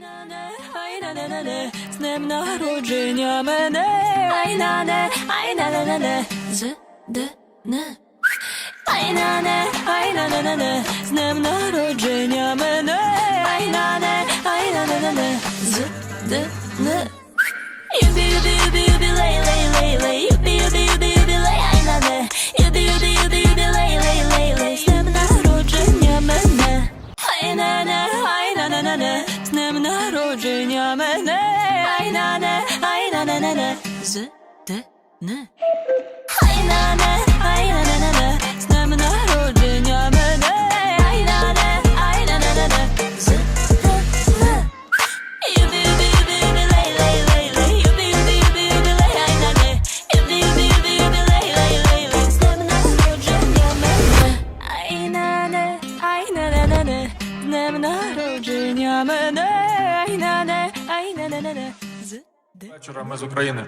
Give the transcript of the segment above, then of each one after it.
Z dnem narodzenia mene. Ajnane, ajnananane Z, d, n. Ajnane, ajnananane Z dnem narodzenia mene. Ajnane, ajnananane Z, d, n. народження мене. Айна-не, айна-не-не-не. Вечора ми з України.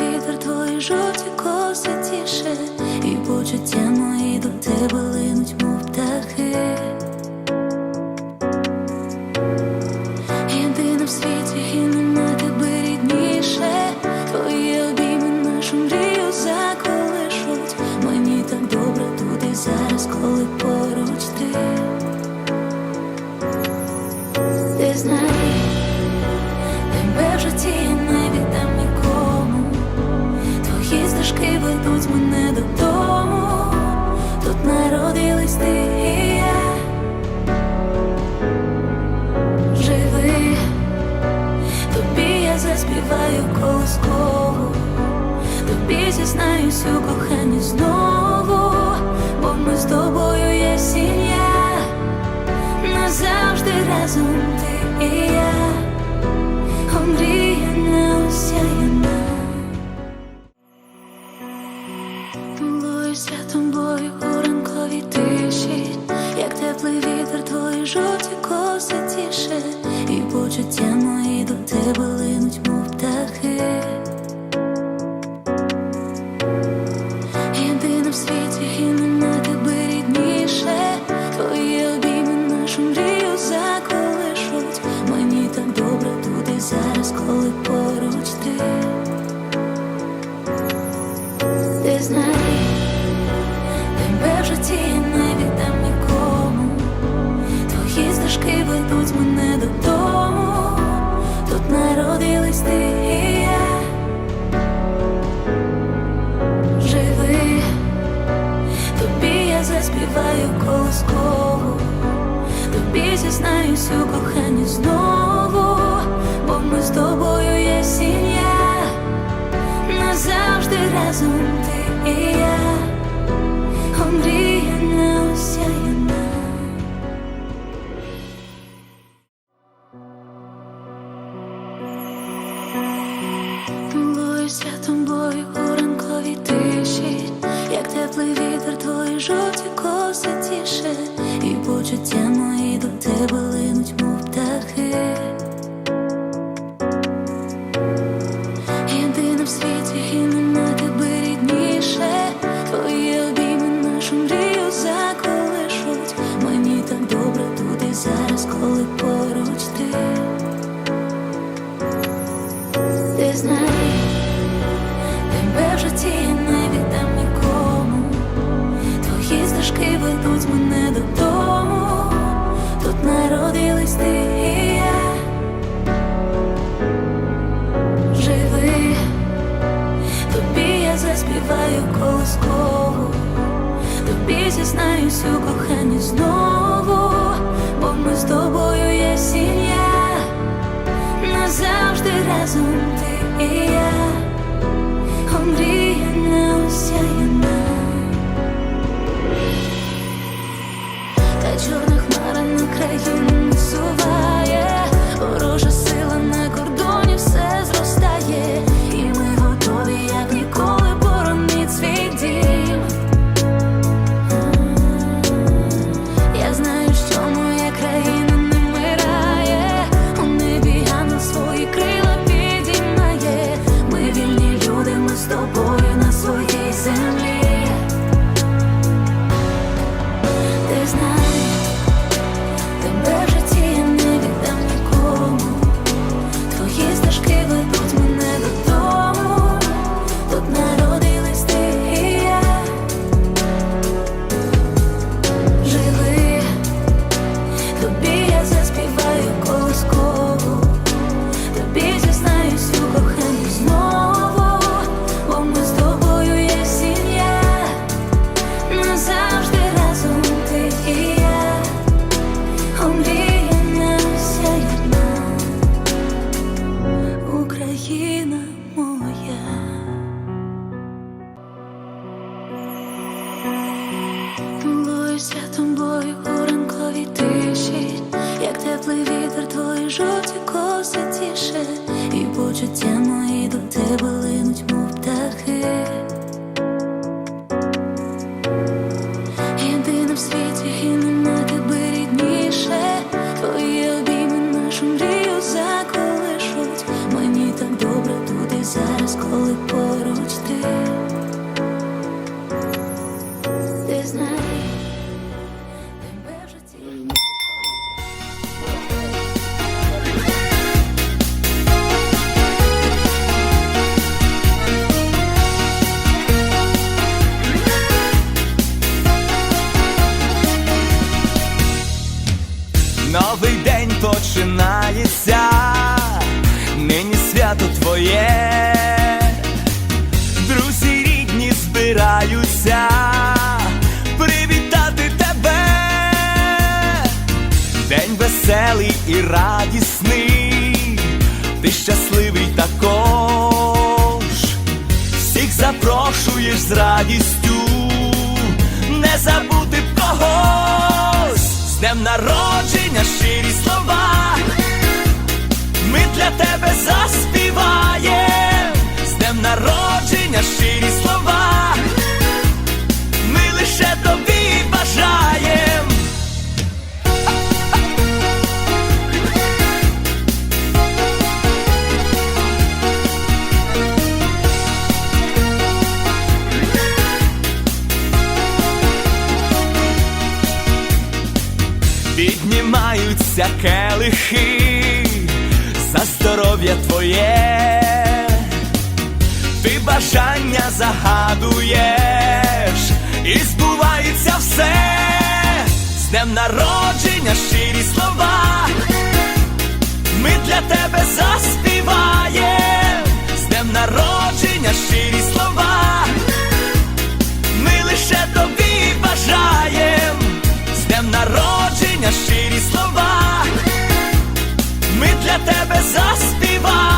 вітер твої жовті коси тіше, і почуття мої до тебе линуть, мов птахи. Єдина в світі і нема рідніше, твої обійми нашу мрію заколишуть. Мені так добре тут зараз, коли по. Признаюсь у коханні знову, бо ми з тобою є сім'я назавжди разом ти і я. стежки ведуть мене додому, тут народились ти і я. Живи, тобі я заспіваю колоскову, тобі зізнаюсь у коханні знову. теплий вітер твоїх жовтих Млою тобою бою у ранковій тиші, як теплий вітер, твої жовті коси тіше, і почуття мої до тебе линуть, мов птахи. Збираються привітати тебе, день веселий і радісний, ти щасливий також, всіх запрошуєш з радістю, не забути когось, з днем народження щирі слова, бажання загадуєш, і збувається все, з днем народження щирі слова, ми для тебе заспіваєм, з днем народження щирі слова, ми лише тобі бажаєм, з днем народження щирі слова, ми для тебе заспіваєм,